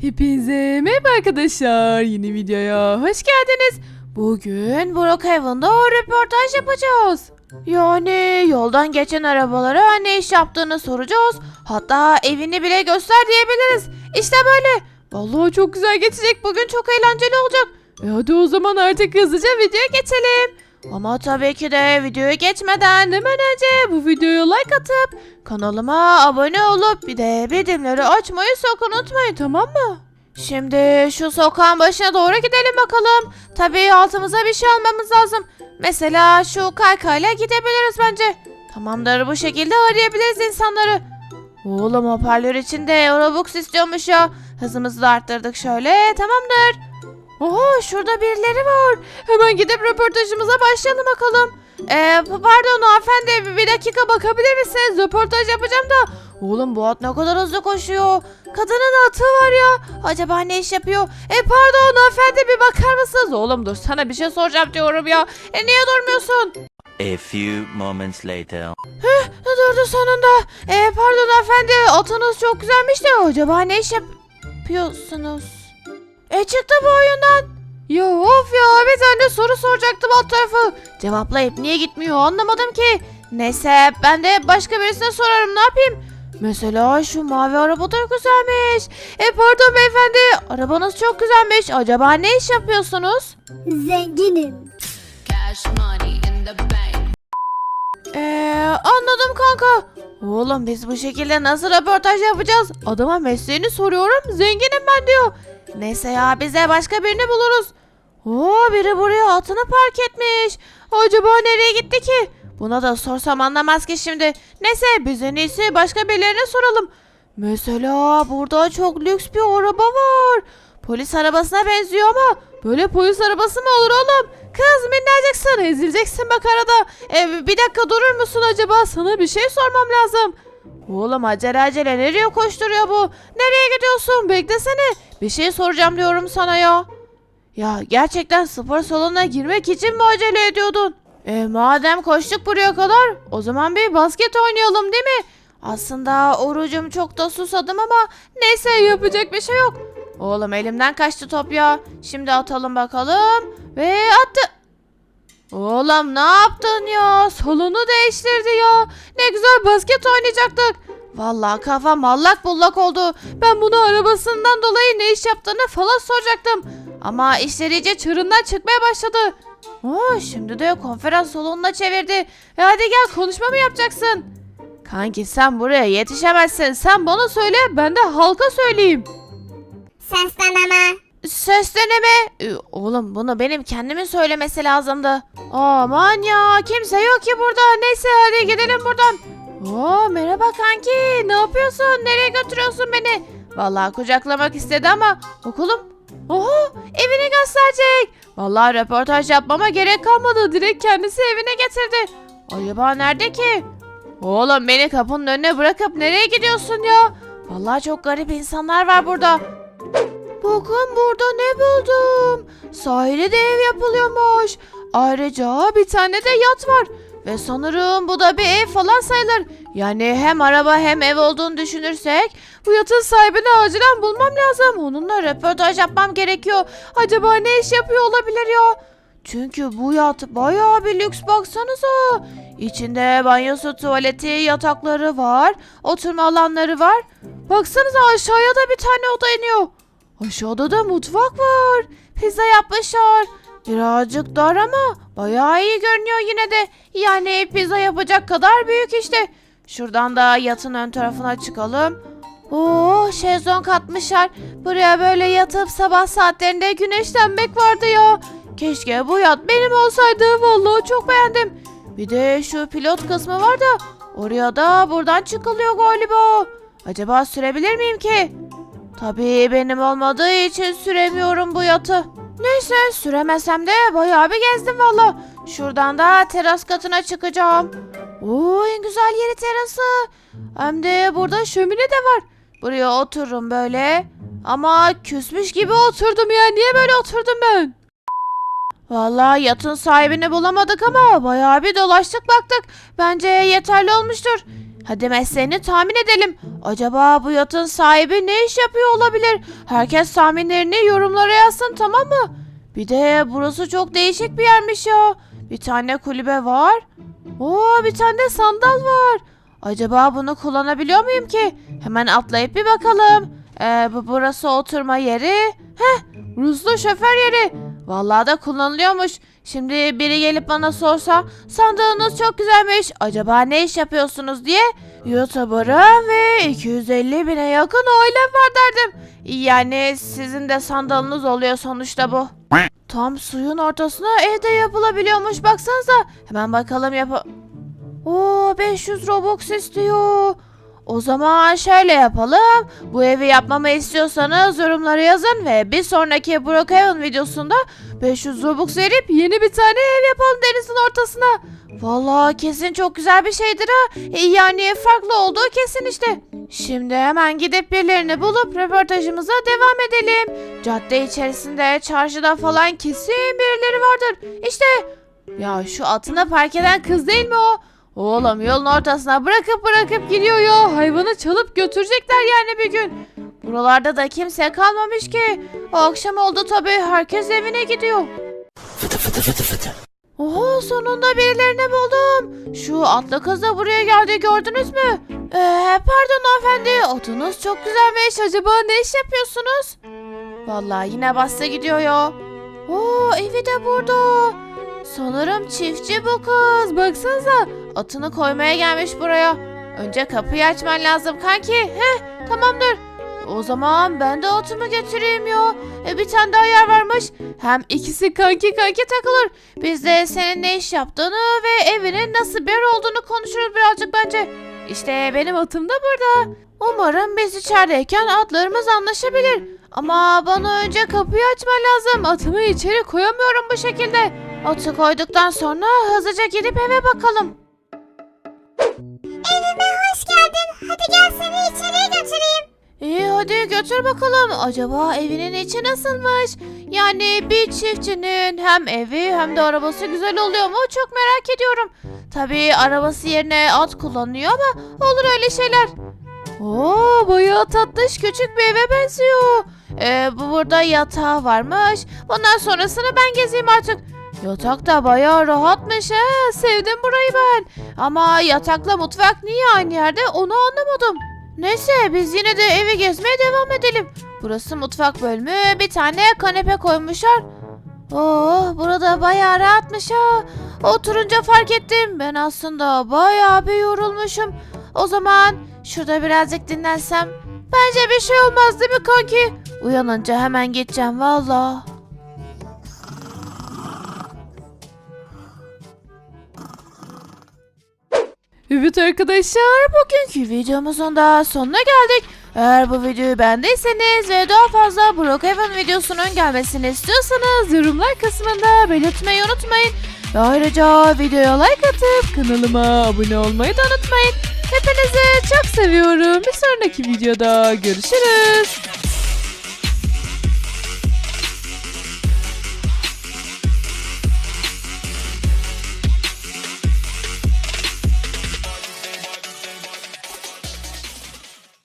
Hepinize merhaba arkadaşlar. Yeni videoya hoş geldiniz. Bugün Brookhaven'da röportaj yapacağız. Yani yoldan geçen arabalara ne iş yaptığını soracağız. Hatta evini bile göster diyebiliriz. İşte böyle. Vallahi çok güzel geçecek. Bugün çok eğlenceli olacak. E hadi o zaman artık hızlıca videoya geçelim. Ama tabii ki de videoya geçmeden hemen önce bu videoya like atıp kanalıma abone olup bir de bildirimleri açmayı sakın unutmayın tamam mı? Şimdi şu sokağın başına doğru gidelim bakalım. Tabii altımıza bir şey almamız lazım. Mesela şu kaykayla gidebiliriz bence. Tamamdır bu şekilde arayabiliriz insanları. Oğlum hoparlör içinde Robux istiyormuş ya. Hızımızı da arttırdık şöyle tamamdır. Oha şurada birileri var. Hemen gidip röportajımıza başlayalım bakalım. Ee, pardon hanımefendi bir- dakika bakabilir misiniz? Röportaj yapacağım da. Oğlum bu at ne kadar hızlı koşuyor. Kadının atı var ya. Acaba ne iş yapıyor? E pardon hanımefendi bir bakar mısınız? Oğlum dur sana bir şey soracağım diyorum ya. E niye durmuyorsun? A few moments later. Durdu sonunda. E pardon hanımefendi atınız çok güzelmiş de acaba ne iş yapıyorsunuz? E çıktı bu oyundan. Ya of ya bir tane soru soracaktım alt tarafı. Cevaplayıp niye gitmiyor anlamadım ki. Neyse ben de başka birisine sorarım ne yapayım. Mesela şu mavi araba da güzelmiş. E pardon beyefendi arabanız çok güzelmiş. Acaba ne iş yapıyorsunuz? Zenginim. Cash money in the bank. Eee anladım kanka. Oğlum biz bu şekilde nasıl röportaj yapacağız? Adama mesleğini soruyorum zenginim ben diyor. Neyse ya bize başka birini buluruz. Oo biri buraya atını park etmiş. Acaba nereye gitti ki? Buna da sorsam anlamaz ki şimdi. Neyse biz en iyisi başka birilerine soralım. Mesela burada çok lüks bir araba var. Polis arabasına benziyor ama böyle polis arabası mı olur oğlum? Kız minnacıksın ezileceksin bak arada. E, bir dakika durur musun acaba? Sana bir şey sormam lazım. Oğlum acele acele nereye koşturuyor bu? Nereye gidiyorsun? Beklesene. Bir şey soracağım diyorum sana ya. Ya gerçekten spor salonuna girmek için mi acele ediyordun? E madem koştuk buraya kadar o zaman bir basket oynayalım değil mi? Aslında orucum çok da susadım ama neyse yapacak bir şey yok. Oğlum elimden kaçtı top ya. Şimdi atalım bakalım. Ve attı. Oğlum ne yaptın ya? Salonu değiştirdi ya. Ne güzel basket oynayacaktık. Vallahi kafam allak bullak oldu. Ben bunu arabasından dolayı ne iş yaptığını falan soracaktım. Ama işler iyice çığırından çıkmaya başladı. Oo, şimdi de konferans salonuna çevirdi. E hadi gel konuşma mı yapacaksın? Kanki sen buraya yetişemezsin. Sen bana söyle ben de halka söyleyeyim. Sesleneme. Sesleneme. Ee, Oğlum bunu benim kendimin söylemesi lazımdı. Aman ya kimse yok ki burada. Neyse hadi gidelim buradan. Oo merhaba kanki. Ne yapıyorsun? Nereye götürüyorsun beni? Vallahi kucaklamak istedi ama okulum. Oho evini gösterecek. Vallahi röportaj yapmama gerek kalmadı. Direkt kendisi evine getirdi. Acaba nerede ki? Oğlum beni kapının önüne bırakıp nereye gidiyorsun ya? Vallahi çok garip insanlar var burada. Bakın burada ne buldum. Sahile de ev yapılıyormuş. Ayrıca bir tane de yat var. Ve sanırım bu da bir ev falan sayılır. Yani hem araba hem ev olduğunu düşünürsek bu yatın sahibini acilen bulmam lazım. Onunla röportaj yapmam gerekiyor. Acaba ne iş yapıyor olabilir ya? Çünkü bu yat bayağı bir lüks baksanıza. İçinde banyosu, tuvaleti, yatakları var. Oturma alanları var. Baksanıza aşağıya da bir tane oda iniyor. Aşağıda da mutfak var. Pizza yapmışlar. Birazcık dar ama bayağı iyi görünüyor yine de. Yani pizza yapacak kadar büyük işte. Şuradan da yatın ön tarafına çıkalım. Oo şezlong atmışlar. Buraya böyle yatıp sabah saatlerinde güneşlenmek vardı ya. Keşke bu yat benim olsaydı. Vallahi çok beğendim. Bir de şu pilot kısmı var da oraya da buradan çıkılıyor galiba. Acaba sürebilir miyim ki? Tabii benim olmadığı için süremiyorum bu yatı. Neyse süremesem de bayağı bir gezdim valla. Şuradan da teras katına çıkacağım. Oo en güzel yeri terası. Hem de burada şömine de var. Buraya otururum böyle. Ama küsmüş gibi oturdum ya. Niye böyle oturdum ben? Vallahi yatın sahibini bulamadık ama bayağı bir dolaştık baktık. Bence yeterli olmuştur. Hadi mesleğini tahmin edelim. Acaba bu yatın sahibi ne iş yapıyor olabilir? Herkes tahminlerini yorumlara yazsın tamam mı? Bir de burası çok değişik bir yermiş ya. Bir tane kulübe var. Oo bir tane de sandal var. Acaba bunu kullanabiliyor muyum ki? Hemen atlayıp bir bakalım. Ee, bu burası oturma yeri. Heh, Ruslu şoför yeri. Vallahi da kullanılıyormuş. Şimdi biri gelip bana sorsa sandığınız çok güzelmiş. Acaba ne iş yapıyorsunuz diye YouTuber'ım ve 250 bine yakın ailem var derdim. Yani sizin de sandalınız oluyor sonuçta bu. Tam suyun ortasına evde yapılabiliyormuş baksanıza. Hemen bakalım yap... Oo 500 Robux istiyor. O zaman şöyle yapalım. Bu evi yapmamı istiyorsanız yorumlara yazın ve bir sonraki Brookhaven videosunda 500 Robux verip yeni bir tane ev yapalım denizin ortasına. Vallahi kesin çok güzel bir şeydir ha. E, Yani farklı olduğu kesin işte. Şimdi hemen gidip birilerini bulup röportajımıza devam edelim. Cadde içerisinde, çarşıda falan kesin birileri vardır. İşte ya şu atını park eden kız değil mi o? Oğlum yolun ortasına bırakıp bırakıp gidiyor ya. Hayvanı çalıp götürecekler yani bir gün. Buralarda da kimse kalmamış ki. Akşam oldu tabii herkes evine gidiyor. Oha sonunda birilerini buldum. Şu atlı kız da buraya geldi gördünüz mü? Ee, pardon hanımefendi atınız çok güzelmiş. Acaba ne iş yapıyorsunuz? Vallahi yine bastı gidiyor ya. Oo evi de burada. Sanırım çiftçi bu kız. Baksanıza atını koymaya gelmiş buraya. Önce kapıyı açman lazım kanki. Heh tamamdır. O zaman ben de atımı getireyim ya. E, bir tane daha yer varmış. Hem ikisi kanki kanki takılır. Biz de senin ne iş yaptığını ve evinin nasıl bir yer olduğunu konuşuruz birazcık bence. İşte benim atım da burada. Umarım biz içerideyken atlarımız anlaşabilir. Ama bana önce kapıyı açman lazım. Atımı içeri koyamıyorum bu şekilde. Atı koyduktan sonra hızlıca gidip eve bakalım. Evime hoş geldin. Hadi gel seni içeriye götüreyim. İyi hadi götür bakalım. Acaba evinin içi nasılmış? Yani bir çiftçinin hem evi hem de arabası güzel oluyor mu? Çok merak ediyorum. Tabii arabası yerine at kullanıyor ama olur öyle şeyler. Oo bayağı tatlış küçük bir eve benziyor. Ee, bu burada yatağı varmış. Bundan sonrasını ben gezeyim artık. Yatak da bayağı rahatmış ha. Sevdim burayı ben. Ama yatakla mutfak niye aynı yerde onu anlamadım. Neyse biz yine de evi gezmeye devam edelim. Burası mutfak bölümü. Bir tane kanepe koymuşlar. Oo, burada bayağı rahatmış ha. Oturunca fark ettim. Ben aslında bayağı bir yorulmuşum. O zaman şurada birazcık dinlensem. Bence bir şey olmaz değil mi kanki? Uyanınca hemen gideceğim valla. Evet arkadaşlar bugünkü videomuzun da sonuna geldik. Eğer bu videoyu beğendiyseniz ve daha fazla Brookhaven videosunun gelmesini istiyorsanız yorumlar kısmında belirtmeyi unutmayın. Ve ayrıca videoya like atıp kanalıma abone olmayı da unutmayın. Hepinizi çok seviyorum. Bir sonraki videoda görüşürüz.